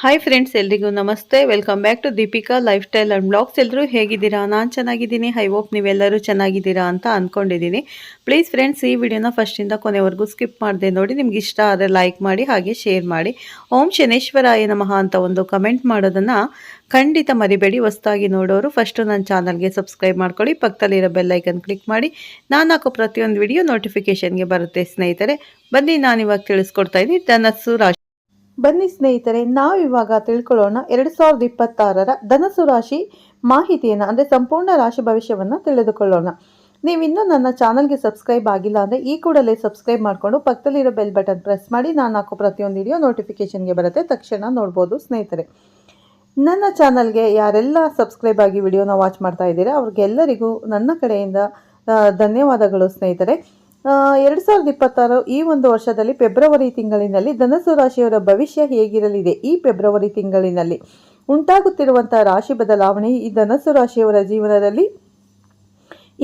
Hi friends ಎಲ್ರಿಗೂ ನಮಸ್ತೆ. Welcome back to Deepika life style and blogs ಎಲ್ಲರೂ ಹೇಗಿದ್ದೀರಾ? ನಾನು ಚೆನ್ನಾಗಿದ್ದೀನಿ. ಐ ಹೋಪ್ ನೀವೆಲ್ಲರೂ ಚೆನ್ನಾಗಿದ್ದೀರಾ ಅಂತ ಅಂದ್ಕೊಂಡಿದ್ದೀನಿ ಪ್ಲೀಸ್ ಫ್ರೆಂಡ್ಸ್ ಈ ವಿಡಿಯೋನ ಫಸ್ಟಿಂದ ಕೊನೆವರೆಗೂ ಸ್ಕಿಪ್ ಮಾಡಿದೆ. ನೋಡಿ, ನಿಮ್ಗೆ ಇಷ್ಟ ಆದರೆ ಲೈಕ್ ಮಾಡಿ, ಹಾಗೆ ಶೇರ್ ಮಾಡಿ. ಓಂ ಶನೇಶ್ವರಾಯ ನಮಃ ಅಂತ ಒಂದು ಕಮೆಂಟ್ ಮಾಡೋದನ್ನು ಖಂಡಿತ ಮರಿಬೇಡಿ. ಹೊಸ್ದಾಗಿ ನೋಡೋರು ಫಸ್ಟು ನನ್ನ ಚಾನಲ್ಗೆ ಸಬ್ಸ್ಕ್ರೈಬ್ ಮಾಡ್ಕೊಳ್ಳಿ. ಪಕ್ಕದಲ್ಲಿರೋ ಬೆಲ್ಲೈಕನ್ ಕ್ಲಿಕ್ ಮಾಡಿ. ನಾನು ಹಾಕೋ ಪ್ರತಿಯೊಂದು ವಿಡಿಯೋ ನೋಟಿಫಿಕೇಷನ್ಗೆ ಬರುತ್ತೆ ಸ್ನೇಹಿತರೆ. ಬನ್ನಿ, ನಾನು ಇವಾಗ ತಿಳಿಸ್ಕೊಡ್ತಾ ಇದ್ದೀನಿ. ಧನಸ್ಸು ರಾಶಿ ಬನ್ನಿ ಸ್ನೇಹಿತರೆ ನಾವಿವಾಗ ತಿಳ್ಕೊಳ್ಳೋಣ ಎರಡು ಸಾವಿರದ ಇಪ್ಪತ್ತಾರರ ಧನಸು ರಾಶಿ ಮಾಹಿತಿಯನ್ನು, ಅಂದರೆ ಸಂಪೂರ್ಣ ರಾಶಿ ಭವಿಷ್ಯವನ್ನು ತಿಳಿದುಕೊಳ್ಳೋಣ. ನೀವಿನ್ನೂ ನನ್ನ ಚಾನಲ್ಗೆ ಸಬ್ಸ್ಕ್ರೈಬ್ ಆಗಿಲ್ಲ ಅಂದರೆ ಈ ಕೂಡಲೇ ಸಬ್ಸ್ಕ್ರೈಬ್ ಮಾಡಿಕೊಂಡು ಪಕ್ಕದಲ್ಲಿರೋ ಬೆಲ್ ಬಟನ್ ಪ್ರೆಸ್ ಮಾಡಿ ನಾನು ಹಾಕೋ ಪ್ರತಿಯೊಂದು ವಿಡಿಯೋ ನೋಟಿಫಿಕೇಷನ್ಗೆ ಬರುತ್ತೆ. ತಕ್ಷಣ ನೋಡ್ಬೋದು ಸ್ನೇಹಿತರೆ. ನನ್ನ ಚಾನಲ್ಗೆ ಯಾರೆಲ್ಲ ಸಬ್ಸ್ಕ್ರೈಬ್ ಆಗಿ ವಿಡಿಯೋನ ವಾಚ್ ಮಾಡ್ತಾ ಇದ್ದೀರಾ, ಅವ್ರಿಗೆಲ್ಲರಿಗೂ ನನ್ನ ಕಡೆಯಿಂದ ಧನ್ಯವಾದಗಳು ಸ್ನೇಹಿತರೆ. ಎರಡು ಸಾವಿರದ ಇಪ್ಪತ್ತಾರು ಈ ಒಂದು ವರ್ಷದಲ್ಲಿ ಫೆಬ್ರವರಿ ತಿಂಗಳಿನಲ್ಲಿ ಧನಸು ರಾಶಿಯವರ ಭವಿಷ್ಯ ಹೇಗಿರಲಿದೆ? ಈ ಫೆಬ್ರವರಿ ತಿಂಗಳಿನಲ್ಲಿ ಉಂಟಾಗುತ್ತಿರುವಂತಹ ರಾಶಿ ಬದಲಾವಣೆ ಈ ಧನಸು ರಾಶಿಯವರ ಜೀವನದಲ್ಲಿ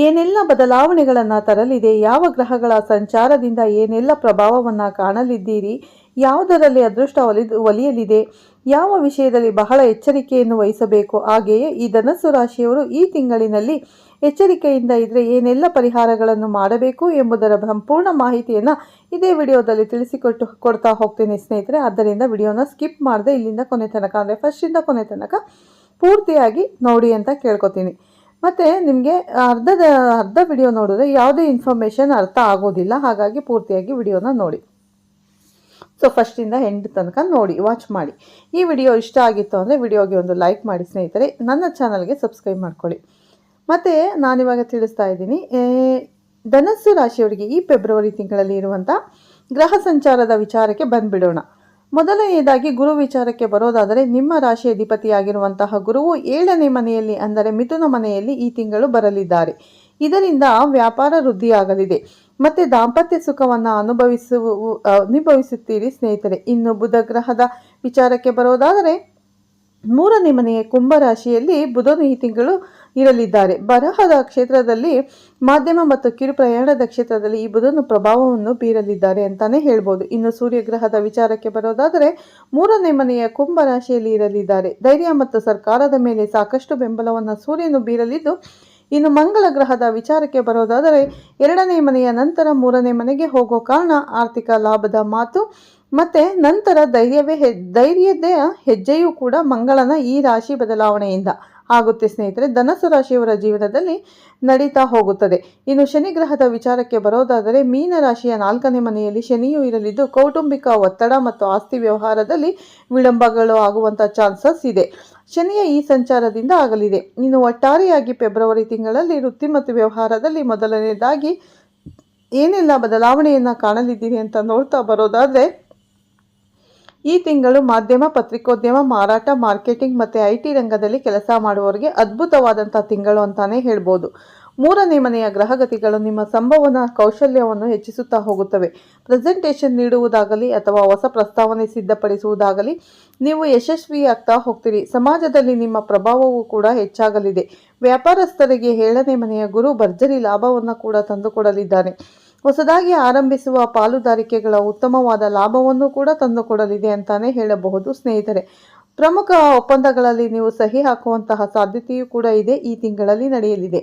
ಏನೆಲ್ಲ ಬದಲಾವಣೆಗಳನ್ನು ತರಲಿದೆ? ಯಾವ ಗ್ರಹಗಳ ಸಂಚಾರದಿಂದ ಏನೆಲ್ಲ ಪ್ರಭಾವವನ್ನು ಕಾಣಲಿದ್ದೀರಿ? ಯಾವುದರಲ್ಲಿ ಅದೃಷ್ಟ ಒಲಿದು ಒಲಿಯಲಿದೆ? ಯಾವ ವಿಷಯದಲ್ಲಿ ಬಹಳ ಎಚ್ಚರಿಕೆಯನ್ನು ವಹಿಸಬೇಕು? ಹಾಗೆಯೇ ಈ ಧನಸ್ಸು ರಾಶಿಯವರು ಈ ತಿಂಗಳಿನಲ್ಲಿ ಎಚ್ಚರಿಕೆಯಿಂದ ಇದ್ದರೆ ಏನೆಲ್ಲ ಪರಿಹಾರಗಳನ್ನು ಮಾಡಬೇಕು ಎಂಬುದರ ಸಂಪೂರ್ಣ ಮಾಹಿತಿಯನ್ನು ಇದೇ ವಿಡಿಯೋದಲ್ಲಿ ತಿಳಿಸಿಕೊಟ್ಟು ಕೊಡ್ತಾ ಹೋಗ್ತೀನಿ ಸ್ನೇಹಿತರೆ. ಆದ್ದರಿಂದ ವಿಡಿಯೋನ ಸ್ಕಿಪ್ ಮಾಡದೆ ಇಲ್ಲಿಂದ ಕೊನೆ ತನಕ, ಅಂದರೆ ಫಸ್ಟಿಂದ ಕೊನೆ ತನಕ ಪೂರ್ತಿಯಾಗಿ ನೋಡಿ ಅಂತ ಕೇಳ್ಕೊತೀನಿ. ಮತ್ತು ನಿಮಗೆ ಅರ್ಧದ, ಅರ್ಧ ವಿಡಿಯೋ ನೋಡಿದ್ರೆ ಯಾವುದೇ ಇನ್ಫಾರ್ಮೇಷನ್ ಅರ್ಥ ಆಗೋದಿಲ್ಲ. ಹಾಗಾಗಿ ಪೂರ್ತಿಯಾಗಿ ವಿಡಿಯೋನ ನೋಡಿ. ಸೊ ಫಸ್ಟಿಂದ ಎಂಡ್ ತನಕ ನೋಡಿ ವಾಚ್ ಮಾಡಿ. ಈ ವಿಡಿಯೋ ಇಷ್ಟ ಆಗಿತ್ತು ಅಂದರೆ ವಿಡಿಯೋಗೆ ಒಂದು ಲೈಕ್ ಮಾಡಿ ಸ್ನೇಹಿತರೆ. ನನ್ನ ಚಾನಲ್ಗೆ ಸಬ್ಸ್ಕ್ರೈಬ್ ಮಾಡ್ಕೊಳ್ಳಿ. ಮತ್ತು ನಾನಿವಾಗ ತಿಳಿಸ್ತಾ ಇದ್ದೀನಿ ಧನಸ್ಸು ರಾಶಿಯವರಿಗೆ ಈ ಫೆಬ್ರವರಿ ತಿಂಗಳಲ್ಲಿ ಇರುವಂಥ ಗ್ರಹ ಸಂಚಾರದ ವಿಚಾರಕ್ಕೆ ಬಂದುಬಿಡೋಣ. ಮೊದಲನೆಯದಾಗಿ ಗುರು ವಿಚಾರಕ್ಕೆ ಬರೋದಾದರೆ ನಿಮ್ಮ ರಾಶಿ ಅಧಿಪತಿಯಾಗಿರುವಂತಹ ಗುರುವು ಏಳನೇ ಮನೆಯಲ್ಲಿ, ಅಂದರೆ ಮಿಥುನ ಮನೆಯಲ್ಲಿ ಈ ತಿಂಗಳು ಬರಲಿದ್ದಾರೆ. ಇದರಿಂದ ವ್ಯಾಪಾರ ವೃದ್ಧಿಯಾಗಲಿದೆ. ಮತ್ತೆ ದಾಂಪತ್ಯ ಸುಖವನ್ನು ಅನುಭವಿಸುವ ಅನುಭವಿಸುತ್ತೀರಿ ಸ್ನೇಹಿತರೆ. ಇನ್ನು ಬುಧ ಗ್ರಹದ ವಿಚಾರಕ್ಕೆ ಬರೋದಾದರೆ, ಮೂರನೇ ಮನೆಯ ಕುಂಭರಾಶಿಯಲ್ಲಿ ಬುಧನು ಈ ತಿಂಗಳು ಇರಲಿದ್ದಾರೆ. ಬರಹದ ಕ್ಷೇತ್ರದಲ್ಲಿ ಮಾಧ್ಯಮ ಮತ್ತು ಕಿರು ಪ್ರಯಾಣದ ಕ್ಷೇತ್ರದಲ್ಲಿ ಈ ಬುಧನ ಪ್ರಭಾವವನ್ನು ಬೀರಲಿದ್ದಾರೆ ಅಂತಾನೆ ಹೇಳ್ಬೋದು. ಇನ್ನು ಸೂರ್ಯಗ್ರಹದ ವಿಚಾರಕ್ಕೆ ಬರೋದಾದರೆ, ಮೂರನೇ ಮನೆಯ ಕುಂಭ ರಾಶಿಯಲ್ಲಿ ಇರಲಿದ್ದಾರೆ. ಧೈರ್ಯ ಮತ್ತು ಸರ್ಕಾರದ ಮೇಲೆ ಸಾಕಷ್ಟು ಬೆಂಬಲವನ್ನು ಸೂರ್ಯನು ಬೀರಲಿದ್ದು ಇನ್ನು ಮಂಗಳ ಗ್ರಹದ ವಿಚಾರಕ್ಕೆ ಬರೋದಾದರೆ ಎರಡನೇ ಮನೆಯ ನಂತರ ಮೂರನೇ ಮನೆಗೆ ಹೋಗೋ ಕಾರಣ ಆರ್ಥಿಕ ಲಾಭದ ಮಾತು. ಮತ್ತೆ ನಂತರ ಧೈರ್ಯವೇ ಹೆ ಧೈರ್ಯದ ಹೆಜ್ಜೆಯೂ ಕೂಡ ಮಂಗಳನ ಈ ರಾಶಿ ಬದಲಾವಣೆಯಿಂದ. ಆಗುತ್ತೆ ಸ್ನೇಹಿತರೆ ಧನಸು ರಾಶಿಯವರ ಜೀವನದಲ್ಲಿ ನಡೀತಾ ಹೋಗುತ್ತದೆ. ಇನ್ನು ಶನಿ ಗ್ರಹದ ವಿಚಾರಕ್ಕೆ ಬರೋದಾದರೆ, ಮೀನ ರಾಶಿಯ ನಾಲ್ಕನೇ ಮನೆಯಲ್ಲಿ ಶನಿಯು ಇರಲಿದ್ದು, ಕೌಟುಂಬಿಕ ಒತ್ತಡ ಮತ್ತು ಆಸ್ತಿ ವ್ಯವಹಾರದಲ್ಲಿ ವಿಳಂಬಗಳು ಆಗುವಂಥ ಚಾನ್ಸಸ್ ಇದೆ. ಶನಿಯ ಈ ಸಂಚಾರದಿಂದ ಆಗಲಿದೆ. ಇನ್ನು ಒಟ್ಟಾರೆಯಾಗಿ ಫೆಬ್ರವರಿ ತಿಂಗಳಲ್ಲಿ ವೃತ್ತಿ ಮತ್ತು ವ್ಯವಹಾರದಲ್ಲಿ ಮೊದಲನೇದಾಗಿ ಏನೆಲ್ಲ ಬದಲಾವಣೆಯನ್ನು ಕಾಣಲಿದ್ದೀರಿ ಅಂತ ನೋಡ್ತಾ ಬರೋದಾದರೆ ಈ ತಿಂಗಳು ಮಾಧ್ಯಮ, ಪತ್ರಿಕೋದ್ಯಮ, ಮಾರಾಟ, ಮಾರ್ಕೆಟಿಂಗ್ ಮತ್ತು ಐ ಟಿ ರಂಗದಲ್ಲಿ ಕೆಲಸ ಮಾಡುವವರಿಗೆ ಅದ್ಭುತವಾದಂಥ ತಿಂಗಳು ಅಂತಾನೆ ಹೇಳ್ಬೋದು. ಮೂರನೇ ಮನೆಯ ಗ್ರಹಗತಿಗಳು ನಿಮ್ಮ ಸಂಭವನ ಕೌಶಲ್ಯವನ್ನು ಹೆಚ್ಚಿಸುತ್ತಾ ಹೋಗುತ್ತವೆ. ಪ್ರೆಸೆಂಟೇಷನ್ ನೀಡುವುದಾಗಲಿ ಅಥವಾ ಹೊಸ ಪ್ರಸ್ತಾವನೆ ಸಿದ್ಧಪಡಿಸುವುದಾಗಲಿ ನೀವು ಯಶಸ್ವಿಯಾಗ್ತಾ ಹೋಗ್ತೀರಿ. ಸಮಾಜದಲ್ಲಿ ನಿಮ್ಮ ಪ್ರಭಾವವು ಕೂಡ ಹೆಚ್ಚಾಗಲಿದೆ. ವ್ಯಾಪಾರಸ್ಥರಿಗೆ ಏಳನೇ ಮನೆಯ ಗುರು ಭರ್ಜರಿ ಲಾಭವನ್ನು ಕೂಡ ತಂದುಕೊಡಲಿದ್ದಾನೆ. ಹೊಸದಾಗಿ ಆರಂಭಿಸುವ ಪಾಲುದಾರಿಕೆಗಳ ಉತ್ತಮವಾದ ಲಾಭವನ್ನು ಕೂಡ ತಂದುಕೊಡಲಿದೆ ಅಂತಾನೆ ಹೇಳಬಹುದು ಸ್ನೇಹಿತರೆ. ಪ್ರಮುಖ ಒಪ್ಪಂದಗಳಲ್ಲಿ ನೀವು ಸಹಿ ಹಾಕುವಂತಹ ಸಾಧ್ಯತೆಯೂ ಕೂಡ ಇದೆ, ಈ ತಿಂಗಳಲ್ಲಿ ನಡೆಯಲಿದೆ.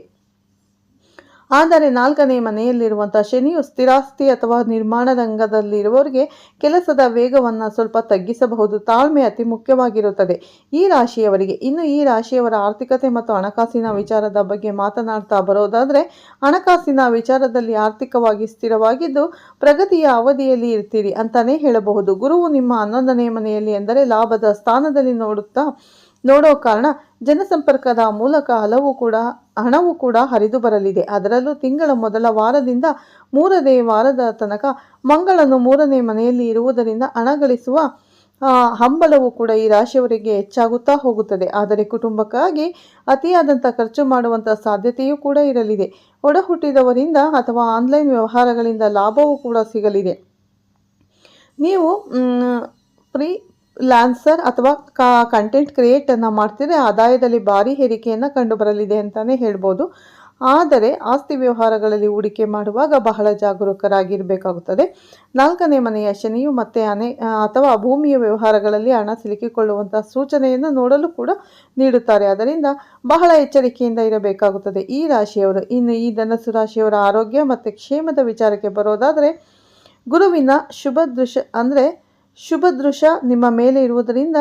ಆದರೆ ನಾಲ್ಕನೇ ಮನೆಯಲ್ಲಿರುವಂಥ ಶನಿಯು ಸ್ಥಿರಾಸ್ತಿ ಅಥವಾ ನಿರ್ಮಾಣ ರಂಗದಲ್ಲಿರುವವರಿಗೆ ಕೆಲಸದ ವೇಗವನ್ನು ಸ್ವಲ್ಪ ತಗ್ಗಿಸಬಹುದು. ತಾಳ್ಮೆ ಅತಿ ಮುಖ್ಯವಾಗಿರುತ್ತದೆ. ಈ ರಾಶಿಯವರಿಗೆ, ಇನ್ನು ಈ ರಾಶಿಯವರ ಆರ್ಥಿಕತೆ ಮತ್ತು ಹಣಕಾಸಿನ ವಿಚಾರದ ಬಗ್ಗೆ ಮಾತನಾಡ್ತಾ ಬರೋದಾದರೆ, ಹಣಕಾಸಿನ ವಿಚಾರದಲ್ಲಿ ಆರ್ಥಿಕವಾಗಿ ಸ್ಥಿರವಾಗಿದ್ದು, ಪ್ರಗತಿಯ ಅವಧಿಯಲ್ಲಿ ಇರ್ತೀರಿ ಅಂತಲೇ ಹೇಳಬಹುದು. ಗುರುವು ನಿಮ್ಮ ಹನ್ನೊಂದನೇ ಮನೆಯಲ್ಲಿ ಎಂದರೆ ಲಾಭದ ಸ್ಥಾನದಲ್ಲಿ ನೋಡುತ್ತಾ ನೋಡೋ ಕಾರಣ ಜನಸಂಪರ್ಕದ ಮೂಲಕ ಹಲವು ಕೂಡ, ಹಣವು ಕೂಡ ಹರಿದು ಬರಲಿದೆ. ಅದರಲ್ಲೂ ತಿಂಗಳ ಮೊದಲ ವಾರದಿಂದ ಮೂರನೇ ವಾರದ ತನಕ ಮಂಗಳನು ಮೂರನೇ ಮನೆಯಲ್ಲಿ ಇರುವುದರಿಂದ ಹಣ ಗಳಿಸುವ ಹಂಬಲವು ಕೂಡ ಈ ರಾಶಿಯವರಿಗೆ ಹೆಚ್ಚಾಗುತ್ತಾ ಹೋಗುತ್ತದೆ. ಆದರೆ ಕುಟುಂಬಕ್ಕಾಗಿ ಅತಿಯಾದಂಥ ಖರ್ಚು ಮಾಡುವಂಥ ಸಾಧ್ಯತೆಯೂ ಕೂಡ ಇರಲಿದೆ. ಒಡಹುಟ್ಟಿದವರಿಂದ ಅಥವಾ ಆನ್ಲೈನ್ ವ್ಯವಹಾರಗಳಿಂದ ಲಾಭವೂ ಕೂಡ ಸಿಗಲಿದೆ. ನೀವು ಫ್ರೀ ಲ್ಯಾನ್ಸರ್ ಅಥವಾ ಕಂಟೆಂಟ್ ಕ್ರಿಯೇಟನ್ನು ಮಾಡ್ತಿದ್ರೆ ಆದಾಯದಲ್ಲಿ ಭಾರಿ ಏರಿಕೆಯನ್ನು ಕಂಡುಬರಲಿದೆ ಅಂತಲೇ ಹೇಳ್ಬೋದು. ಆದರೆ ಆಸ್ತಿ ವ್ಯವಹಾರಗಳಲ್ಲಿ ಹೂಡಿಕೆ ಮಾಡುವಾಗ ಬಹಳ ಜಾಗರೂಕರಾಗಿರಬೇಕಾಗುತ್ತದೆ. ನಾಲ್ಕನೇ ಮನೆಯ ಶನಿಯು ಮತ್ತೆ ಅನೆ, ಅಥವಾ ಭೂಮಿಯ ವ್ಯವಹಾರಗಳಲ್ಲಿ ಹಣ ಸಿಲುಕಿಕೊಳ್ಳುವಂತಹ ಸೂಚನೆಯನ್ನು ನೋಡಲು ಕೂಡ ನೀಡುತ್ತಾರೆ. ಅದರಿಂದ ಬಹಳ ಎಚ್ಚರಿಕೆಯಿಂದ ಇರಬೇಕಾಗುತ್ತದೆ. ಈ ರಾಶಿಯವರು, ಇನ್ನು ಈ ಧನಸ್ಸು ರಾಶಿಯವರ ಆರೋಗ್ಯ ಮತ್ತು ಕ್ಷೇಮದ ವಿಚಾರಕ್ಕೆ ಬರೋದಾದರೆ, ಗುರುವಿನ ಶುಭ ದೃಶ್ಯ ಅಂದರೆ ಶುಭ ದೃಶ್ಯ ನಿಮ್ಮ ಮೇಲೆ ಇರುವುದರಿಂದ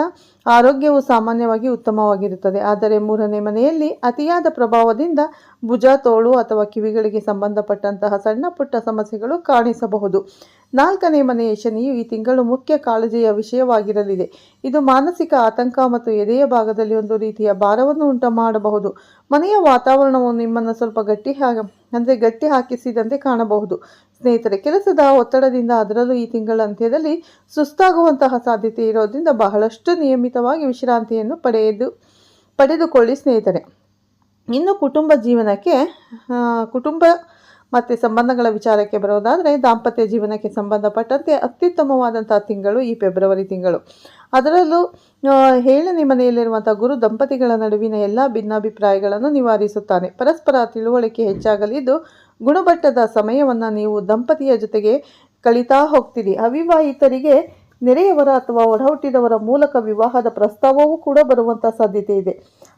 ಆರೋಗ್ಯವು ಸಾಮಾನ್ಯವಾಗಿ ಉತ್ತಮವಾಗಿರುತ್ತದೆ. ಆದರೆ ಮೂರನೇ ಮನೆಯಲ್ಲಿ ಅತಿಯಾದ ಪ್ರಭಾವದಿಂದ ಭುಜ, ತೋಳು ಅಥವಾ ಕಿವಿಗಳಿಗೆ ಸಂಬಂಧಪಟ್ಟಂತಹ ಸಣ್ಣ ಪುಟ್ಟ ಸಮಸ್ಯೆಗಳು ಕಾಣಿಸಬಹುದು. ನಾಲ್ಕನೇ ಮನೆಯ ಶನಿಯು ಈ ತಿಂಗಳು ಮುಖ್ಯ ಕಾಳಜಿಯ ವಿಷಯವಾಗಿರಲಿದೆ. ಇದು ಮಾನಸಿಕ ಆತಂಕ ಮತ್ತು ಎದೆಯ ಭಾಗದಲ್ಲಿ ಒಂದು ರೀತಿಯ ಭಾರವನ್ನು ಉಂಟು ಮಾಡಬಹುದು ಮನೆಯ ವಾತಾವರಣವು ನಿಮ್ಮನ್ನು ಸ್ವಲ್ಪ ಗಟ್ಟಿ ಅಂದರೆ ಗಟ್ಟಿ ಹಾಕಿಸಿದಂತೆ ಕಾಣಬಹುದು. ಸ್ನೇಹಿತರೆ, ಕೆಲಸದ ಒತ್ತಡದಿಂದ ಅದರಲ್ಲೂ ಈ ತಿಂಗಳ ಅಂತ್ಯದಲ್ಲಿ ಸುಸ್ತಾಗುವಂತಹ ಸಾಧ್ಯತೆ ಇರೋದ್ರಿಂದ ಬಹಳಷ್ಟು ನಿಯಮಿತವಾಗಿ ವಿಶ್ರಾಂತಿಯನ್ನು ಪಡೆದು, ಪಡೆದುಕೊಳ್ಳಿ ಸ್ನೇಹಿತರೆ. ಇನ್ನು ಕುಟುಂಬ ಜೀವನಕ್ಕೆ ಕುಟುಂಬ ಮತ್ತು ಸಂಬಂಧಗಳ ವಿಚಾರಕ್ಕೆ ಬರೋದಾದರೆ ದಾಂಪತ್ಯ ಜೀವನಕ್ಕೆ ಸಂಬಂಧಪಟ್ಟಂತೆ ಅತ್ಯುತ್ತಮವಾದಂಥ ತಿಂಗಳು ಈ ಫೆಬ್ರವರಿ ತಿಂಗಳು. ಅದರಲ್ಲೂ ಏಳನೇ ಮನೆಯಲ್ಲಿರುವಂಥ ಗುರು ದಂಪತಿಗಳ ನಡುವಿನ ಎಲ್ಲ ಭಿನ್ನಾಭಿಪ್ರಾಯಗಳನ್ನು ನಿವಾರಿಸುತ್ತಾನೆ. ಪರಸ್ಪರ ತಿಳುವಳಿಕೆ ಹೆಚ್ಚಾಗಲಿದ್ದು ಗುಣಮಟ್ಟದ ಸಮಯವನ್ನು ನೀವು ದಂಪತಿಯ ಜೊತೆಗೆ ಕಳೀತಾ ಹೋಗ್ತೀರಿ. ಅವಿವಾಹಿತರಿಗೆ ನೆರೆಯವರ ಅಥವಾ ಒಡಹುಟ್ಟಿದವರ ಮೂಲಕ ವಿವಾಹದ ಪ್ರಸ್ತಾವವೂ ಕೂಡ ಬರುವಂಥ ಸಾಧ್ಯತೆ ಇದೆ.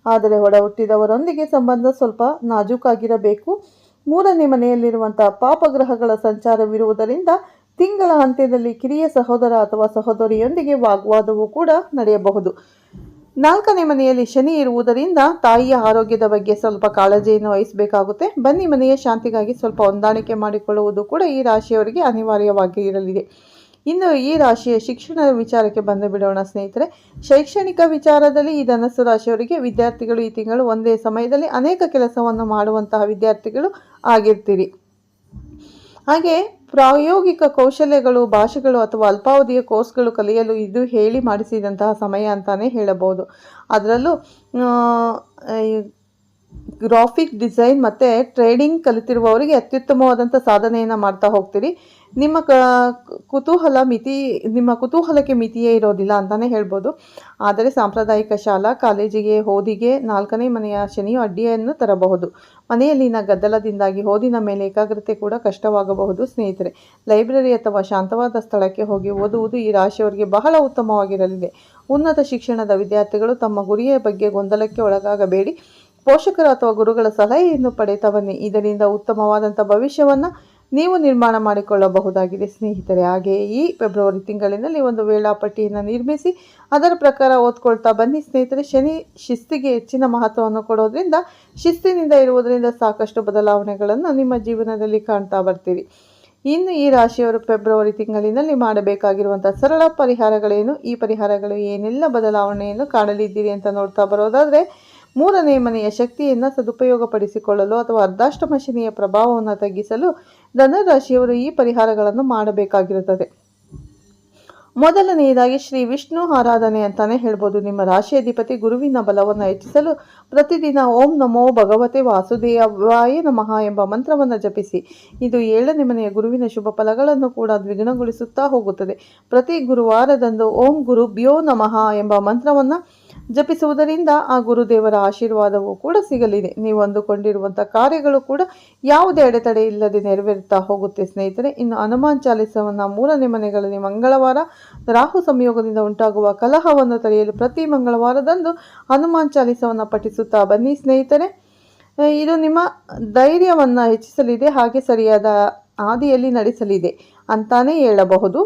ಆದರೆ ಒಡಹುಟ್ಟಿದವರೊಂದಿಗೆ ಸಂಬಂಧ ಸ್ವಲ್ಪ ನಾಜೂಕಾಗಿರಬೇಕು. ಮೂರನೇ ಮನೆಯಲ್ಲಿರುವಂಥ ಪಾಪಗ್ರಹಗಳ ಸಂಚಾರವಿರುವುದರಿಂದ ತಿಂಗಳ ಅಂತ್ಯದಲ್ಲಿ ಕಿರಿಯ ಸಹೋದರ ಅಥವಾ ಸಹೋದರಿಯೊಂದಿಗೆ ವಾಗ್ವಾದವೂ ಕೂಡ ನಡೆಯಬಹುದು. ನಾಲ್ಕನೇ ಮನೆಯಲ್ಲಿ ಶನಿ ಇರುವುದರಿಂದ ತಾಯಿಯ ಆರೋಗ್ಯದ ಬಗ್ಗೆ ಸ್ವಲ್ಪ ಕಾಳಜಿಯನ್ನು ವಹಿಸಬೇಕಾಗುತ್ತೆ. ಬನ್ನಿ ಮನೆಯ ಶಾಂತಿಗಾಗಿ ಸ್ವಲ್ಪ ಹೊಂದಾಣಿಕೆ ಮಾಡಿಕೊಳ್ಳುವುದು ಕೂಡ ಈ ರಾಶಿಯವರಿಗೆ ಅನಿವಾರ್ಯವಾಗಿ ಇರಲಿದೆ. ಇನ್ನು ಈ ರಾಶಿಯ ಶಿಕ್ಷಣದ ವಿಚಾರಕ್ಕೆ ಬಂದು ಬಿಡೋಣ ಸ್ನೇಹಿತರೆ. ಶೈಕ್ಷಣಿಕ ವಿಚಾರದಲ್ಲಿ ಈ ಧನಸ್ಸು ರಾಶಿಯವರಿಗೆ ವಿದ್ಯಾರ್ಥಿಗಳು ಈ ತಿಂಗಳು ಒಂದೇ ಸಮಯದಲ್ಲಿ ಅನೇಕ ಕೆಲಸವನ್ನು ಮಾಡುವಂತಹ ವಿದ್ಯಾರ್ಥಿಗಳು ಆಗಿರ್ತೀರಿ. ಹಾಗೆ ಪ್ರಾಯೋಗಿಕ ಕೌಶಲ್ಯಗಳು, ಭಾಷೆಗಳು ಅಥವಾ ಅಲ್ಪಾವಧಿಯ ಕೋರ್ಸ್ಗಳು ಕಲಿಯಲು ಇದು ಹೇಳಿ ಮಾಡಿಸಿದಂತಹ ಸಮಯ ಅಂತಾನೆ ಹೇಳಬಹುದು. ಅದರಲ್ಲೂ ಗ್ರಾಫಿಕ್ ಡಿಸೈನ್ ಮತ್ತು ಟ್ರೇಡಿಂಗ್ ಕಲಿತಿರುವವರಿಗೆ ಅತ್ಯುತ್ತಮವಾದಂಥ ಸಾಧನೆಯನ್ನು ಮಾಡ್ತಾ ಹೋಗ್ತೀರಿ. ನಿಮ್ಮ ಕ, ಕುತೂಹಲ ಮಿತಿ, ನಿಮ್ಮ ಕುತೂಹಲಕ್ಕೆ ಮಿತಿಯೇ ಇರೋದಿಲ್ಲ ಅಂತಲೇ ಹೇಳ್ಬೋದು. ಆದರೆ ಸಾಂಪ್ರದಾಯಿಕ ಶಾಲಾ ಕಾಲೇಜಿಗೆ ಓದಿಗೆ ನಾಲ್ಕನೇ ಮನೆಯ ಶನಿಯು ಅಡ್ಡಿಯನ್ನು ತರಬಹುದು. ಮನೆಯಲ್ಲಿನ ಗದ್ದಲದಿಂದಾಗಿ ಓದಿನ ಮೇಲೆ ಏಕಾಗ್ರತೆ ಕೂಡ ಕಷ್ಟವಾಗಬಹುದು ಸ್ನೇಹಿತರೆ. ಲೈಬ್ರರಿ ಅಥವಾ ಶಾಂತವಾದ ಸ್ಥಳಕ್ಕೆ ಹೋಗಿ ಓದುವುದು ಈ ರಾಶಿಯವರಿಗೆ ಬಹಳ ಉತ್ತಮವಾಗಿರಲಿದೆ. ಉನ್ನತ ಶಿಕ್ಷಣದ ವಿದ್ಯಾರ್ಥಿಗಳು ತಮ್ಮ ಗುರಿಯ ಬಗ್ಗೆ ಗೊಂದಲಕ್ಕೆ ಒಳಗಾಗಬೇಡಿ. ಪೋಷಕರು ಅಥವಾ ಗುರುಗಳ ಸಲಹೆಯನ್ನು ಪಡೆಯುತ್ತಾ ಇದರಿಂದ ಉತ್ತಮವಾದಂಥ ಭವಿಷ್ಯವನ್ನು ನೀವು ನಿರ್ಮಾಣ ಮಾಡಿಕೊಳ್ಳಬಹುದಾಗಿದೆ, ಸ್ನೇಹಿತರೆ. ಹಾಗೆಯೇ ಈ ಫೆಬ್ರವರಿ ತಿಂಗಳಿನಲ್ಲಿ ಒಂದು ವೇಳಾಪಟ್ಟಿಯನ್ನು ನಿರ್ಮಿಸಿ, ಅದರ ಪ್ರಕಾರ ಓದ್ಕೊಳ್ತಾ ಬನ್ನಿ. ಸ್ನೇಹಿತರೆ, ಶನಿ ಶಿಸ್ತಿಗೆ ಹೆಚ್ಚಿನ ಮಹತ್ವವನ್ನು ಕೊಡೋದ್ರಿಂದ, ಶಿಸ್ತಿನಿಂದ ಇರುವುದರಿಂದ ಸಾಕಷ್ಟು ಬದಲಾವಣೆಗಳನ್ನು ನಿಮ್ಮ ಜೀವನದಲ್ಲಿ ಕಾಣ್ತಾ ಬರ್ತೀರಿ. ಇನ್ನು ಈ ರಾಶಿಯವರು ಫೆಬ್ರವರಿ ತಿಂಗಳಿನಲ್ಲಿ ಮಾಡಬೇಕಾಗಿರುವಂಥ ಸರಳ ಪರಿಹಾರಗಳೇನು? ಈ ಪರಿಹಾರಗಳು ಏನೆಲ್ಲ ಬದಲಾವಣೆಯನ್ನು ಕಾಣಲಿದ್ದೀರಿ ಅಂತ ನೋಡ್ತಾ ಬರೋದಾದರೆ ಮೂರನೇ ಮನೆಯ ಶಕ್ತಿಯನ್ನು ಸದುಪಯೋಗಪಡಿಸಿಕೊಳ್ಳಲು ಅಥವಾ ಅರ್ಧಾಷ್ಟಮ ಶನಿಯ ಪ್ರಭಾವವನ್ನು ತಗ್ಗಿಸಲು ಧನುರಾಶಿಯವರು ಈ ಪರಿಹಾರಗಳನ್ನು ಮಾಡಬೇಕಾಗಿರುತ್ತದೆ. ಮೊದಲನೆಯದಾಗಿ ಶ್ರೀ ವಿಷ್ಣು ಆರಾಧನೆ ಅಂತಾನೆ ಹೇಳ್ಬೋದು. ನಿಮ್ಮ ರಾಶಿ ಅಧಿಪತಿ ಗುರುವಿನ ಬಲವನ್ನು ಹೆಚ್ಚಿಸಲು ಪ್ರತಿದಿನ ಓಂ ನಮೋ ಭಗವತೆ ವಾಸುದೇವಾಯ ನಮಃ ಎಂಬ ಮಂತ್ರವನ್ನು ಜಪಿಸಿ. ಇದು ಏಳನೇ ಮನೆಯ ಗುರುವಿನ ಶುಭ ಫಲಗಳನ್ನು ಕೂಡ ದ್ವಿಗುಣಗೊಳಿಸುತ್ತಾ ಹೋಗುತ್ತದೆ. ಪ್ರತಿ ಗುರುವಾರದಂದು ಓಂ ಗುರು ಬ್ಯೋ ನಮಃ ಎಂಬ ಮಂತ್ರವನ್ನು ಜಪಿಸುವುದರಿಂದ ಆ ಗುರುದೇವರ ಆಶೀರ್ವಾದವೂ ಕೂಡ ಸಿಗಲಿದೆ. ನೀವು ಅಂದುಕೊಂಡಿರುವಂಥ ಕಾರ್ಯಗಳು ಕೂಡ ಯಾವುದೇ ಅಡೆತಡೆ ಇಲ್ಲದೆ ನೆರವೇರುತ್ತಾ ಹೋಗುತ್ತೆ ಸ್ನೇಹಿತರೆ. ಇನ್ನು ಹನುಮಾನ್ ಚಾಲಿಸವನ್ನು ಮೂರನೇ ಮನೆಗಳಲ್ಲಿ ಮಂಗಳವಾರ ರಾಹು ಸಂಯೋಗದಿಂದ ಉಂಟಾಗುವ ಕಲಹವನ್ನು ತಡೆಯಲು ಪ್ರತಿ ಮಂಗಳವಾರದಂದು ಹನುಮಾನ್ ಚಾಲಿಸವನ್ನು ಪಠಿಸುತ್ತಾ ಬನ್ನಿ ಸ್ನೇಹಿತರೆ. ಇದು ನಿಮ್ಮ ಧೈರ್ಯವನ್ನು ಹೆಚ್ಚಿಸಲಿದೆ, ಹಾಗೆ ಸರಿಯಾದ ಹಾದಿಯಲ್ಲಿ ನಡೆಸಲಿದೆ. ಅಂತಾನೇ ಹೇಳಬಹುದು.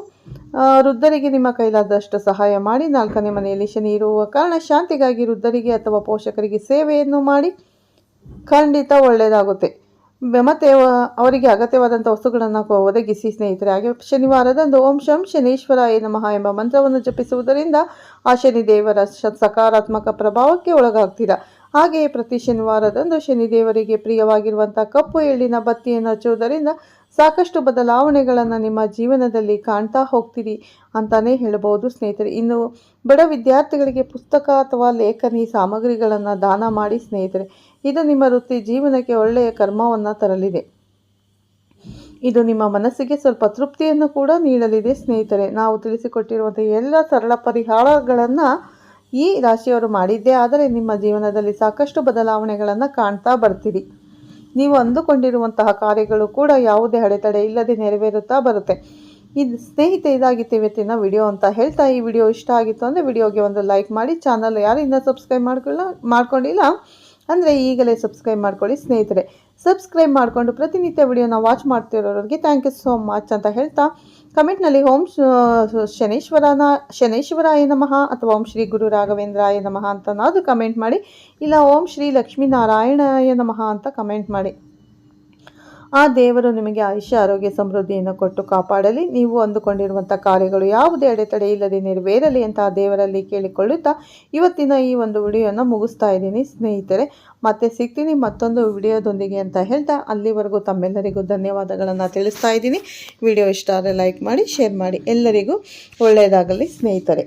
ವೃದ್ಧರಿಗೆ ನಿಮ್ಮ ಕೈಲಾದಷ್ಟು ಸಹಾಯ ಮಾಡಿ, ನಾಲ್ಕನೇ ಮನೆಯಲ್ಲಿ ಶನಿ ಇರುವ ಕಾರಣ ಶಾಂತಿಗಾಗಿ ವೃದ್ಧರಿಗೆ ಅಥವಾ ಪೋಷಕರಿಗೆ ಸೇವೆಯನ್ನು ಮಾಡಿ ಖಂಡಿತ ಒಳ್ಳೆಯದಾಗುತ್ತೆ. ಮತ್ತೆ ಅವರಿಗೆ ಅಗತ್ಯವಾದಂಥ ವಸ್ತುಗಳನ್ನು ಒದಗಿಸಿ ಸ್ನೇಹಿತರೆ, ಹಾಗೆ ಶನಿವಾರದಂದು ಓಂ ಶಂ ಶನೀಶ್ವರಾಯ ನಮಃ ಎಂಬ ಮಂತ್ರವನ್ನು ಜಪಿಸುವುದರಿಂದ ಆ ಶನಿ ದೇವರ ಶ- ಸಕಾರಾತ್ಮಕ ಪ್ರಭಾವಕ್ಕೆ ಒಳಗಾಗ್ತೀರಾ. ಹಾಗೆಯೇ ಪ್ರತಿ ಶನಿವಾರದಂದು ಶನಿದೇವರಿಗೆ ಪ್ರಿಯವಾಗಿರುವಂಥ ಕಪ್ಪು ಎಳ್ಳಿನ ಬತ್ತಿಯನ್ನು ಹಚ್ಚುವುದರಿಂದ ಸಾಕಷ್ಟು ಬದಲಾವಣೆಗಳನ್ನು ನಿಮ್ಮ ಜೀವನದಲ್ಲಿ ಕಾಣ್ತಾ ಹೋಗ್ತೀರಿ ಅಂತಾನೆ ಹೇಳಬಹುದು ಸ್ನೇಹಿತರೆ. ಇನ್ನು ಬಡ ವಿದ್ಯಾರ್ಥಿಗಳಿಗೆ ಪುಸ್ತಕ ಅಥವಾ ಲೇಖನಿ ಸಾಮಗ್ರಿಗಳನ್ನು ದಾನ ಮಾಡಿ ಸ್ನೇಹಿತರೆ, ಇದು ನಿಮ್ಮ ವೃತ್ತಿ ಜೀವನಕ್ಕೆ ಒಳ್ಳೆಯ ಕರ್ಮವನ್ನು ತರಲಿದೆ. ಇದು ನಿಮ್ಮ ಮನಸ್ಸಿಗೆ ಸ್ವಲ್ಪ ತೃಪ್ತಿಯನ್ನು ಕೂಡ ನೀಡಲಿದೆ ಸ್ನೇಹಿತರೆ. ನಾವು ತಿಳಿಸಿಕೊಟ್ಟಿರುವಂಥ ಎಲ್ಲ ಸರಳ ಪರಿಹಾರಗಳನ್ನು ಈ ರಾಶಿಯವರು ಮಾಡಿದ್ದೇ ಆದರೆ ನಿಮ್ಮ ಜೀವನದಲ್ಲಿ ಸಾಕಷ್ಟು ಬದಲಾವಣೆಗಳನ್ನು ಕಾಣ್ತಾ ಬರ್ತೀರಿ. ನೀವು ಅಂದುಕೊಂಡಿರುವಂತಹ ಕಾರ್ಯಗಳು ಕೂಡ ಯಾವುದೇ ಅಡೆತಡೆ ಇಲ್ಲದೆ ನೆರವೇರುತ್ತಾ ಬರುತ್ತೆ. ಇದು ಸ್ನೇಹಿತೆ ಇದಾಗಿತ್ತು ಇವತ್ತಿನ ವಿಡಿಯೋ ಅಂತ ಹೇಳ್ತಾ ಈ ವಿಡಿಯೋ ಇಷ್ಟ ಆಗಿತ್ತು ಅಂದರೆ ವಿಡಿಯೋಗೆ ಒಂದು ಲೈಕ್ ಮಾಡಿ, ಚಾನಲ್ ಯಾರಿಂದ ಸಬ್ಸ್ಕ್ರೈಬ್ ಮಾಡ್ಕೊಳ್ಳ, ಮಾಡ್ಕೊಂಡಿಲ್ಲ ಅಂದರೆ ಈಗಲೇ ಸಬ್ಸ್ಕ್ರೈಬ್ ಮಾಡ್ಕೊಳ್ಳಿ ಸ್ನೇಹಿತರೆ. ಸಬ್ಸ್ಕ್ರೈಬ್ ಮಾಡಿಕೊಂಡು ಪ್ರತಿನಿತ್ಯ ವಿಡಿಯೋನ ವಾಚ್ ಮಾಡ್ತಿರೋರಿಗೆ ಥ್ಯಾಂಕ್ ಯು ಸೋ ಮಚ್ ಅಂತ ಹೇಳ್ತಾ ಕಮೆಂಟ್ನಲ್ಲಿ ಓಂ ಶನೇಶ್ವರನ, ಶನೈಶ್ವರಾಯ ನಮಃ ಅಥವಾ ಓಂ ಶ್ರೀ ಗುರು ರಾಘವೇಂದ್ರಾಯ ನಮಃ ಅಂತನಾದರೂ ಕಮೆಂಟ್ ಮಾಡಿ, ಇಲ್ಲ ಓಂ ಶ್ರೀ ಲಕ್ಷ್ಮೀನಾರಾಯಣಾಯ ನಮಃ ಅಂತ ಕಮೆಂಟ್ ಮಾಡಿ. ಆ ದೇವರು ನಿಮಗೆ ಆಯುಷ್ಯ, ಆರೋಗ್ಯ, ಸಮೃದ್ಧಿಯನ್ನು ಕೊಟ್ಟು ಕಾಪಾಡಲಿ. ನೀವು ಅಂದುಕೊಂಡಿರುವಂಥ ಕಾರ್ಯಗಳು ಯಾವುದೇ ಅಡೆತಡೆ ಇಲ್ಲದೆ ನೆರವೇರಲಿ ಅಂತ ಆ ದೇವರಲ್ಲಿ ಕೇಳಿಕೊಳ್ಳುತ್ತಾ ಇವತ್ತಿನ ಈ ಒಂದು ವಿಡಿಯೋನ ಮುಗಿಸ್ತಾ ಇದ್ದೀನಿ ಸ್ನೇಹಿತರೆ. ಮತ್ತೆ ಸಿಗ್ತೀನಿ ಮತ್ತೊಂದು ವಿಡಿಯೋದೊಂದಿಗೆ ಅಂತ ಹೇಳ್ತಾ ಅಲ್ಲಿವರೆಗೂ ತಮ್ಮೆಲ್ಲರಿಗೂ ಧನ್ಯವಾದಗಳನ್ನು ತಿಳಿಸ್ತಾ ಇದ್ದೀನಿ. ವಿಡಿಯೋ ಇಷ್ಟ ಆದರೆ ಲೈಕ್ ಮಾಡಿ, ಶೇರ್ ಮಾಡಿ. ಎಲ್ಲರಿಗೂ ಒಳ್ಳೆಯದಾಗಲಿ ಸ್ನೇಹಿತರೆ.